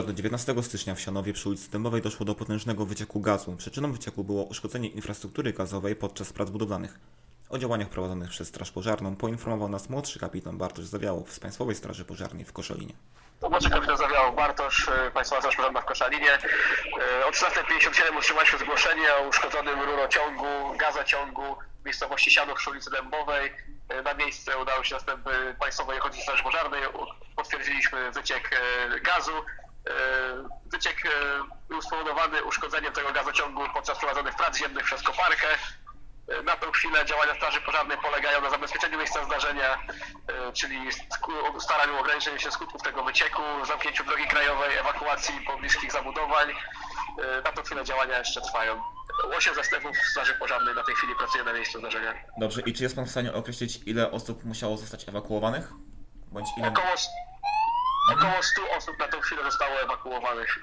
19 stycznia w Sianowie przy ulicy Dębowej doszło do potężnego wycieku gazu. Przyczyną wycieku było uszkodzenie infrastruktury gazowej podczas prac budowlanych. O działaniach prowadzonych przez Straż Pożarną poinformował nas młodszy kapitan Bartosz Zawiałow z Państwowej Straży Pożarnej w Koszalinie. Młodszy kapitan Zawiało Bartosz, e, Państwowa Straż Pożarna w Koszalinie. E, O 13.57 otrzymaliśmy zgłoszenie o uszkodzonym rurociągu, gazociągu w miejscowości Sianów przy ulicy Dębowej. E, Na miejsce udało się następnie Państwowej Ochotniczej Straży Pożarnej. Potwierdziliśmy wyciek gazu. E, Wyciek e, był spowodowany uszkodzeniem tego gazociągu podczas prowadzonych prac ziemnych przez koparkę. E, Na tą chwilę działania Straży Pożarnej polegają na zabezpieczeniu miejsca zdarzenia, czyli staraniu o ograniczenie się skutków tego wycieku, zamknięciu drogi krajowej, ewakuacji pobliskich zabudowań. Na tą chwilę działania jeszcze trwają. Osiem zastępów Straży Pożarnej na tej chwili pracuje na miejscu zdarzenia. Dobrze, i czy jest Pan w stanie określić, ile osób musiało zostać ewakuowanych? Bądź ile... Około, około 100 osób na tą chwilę zostało ewakuowanych.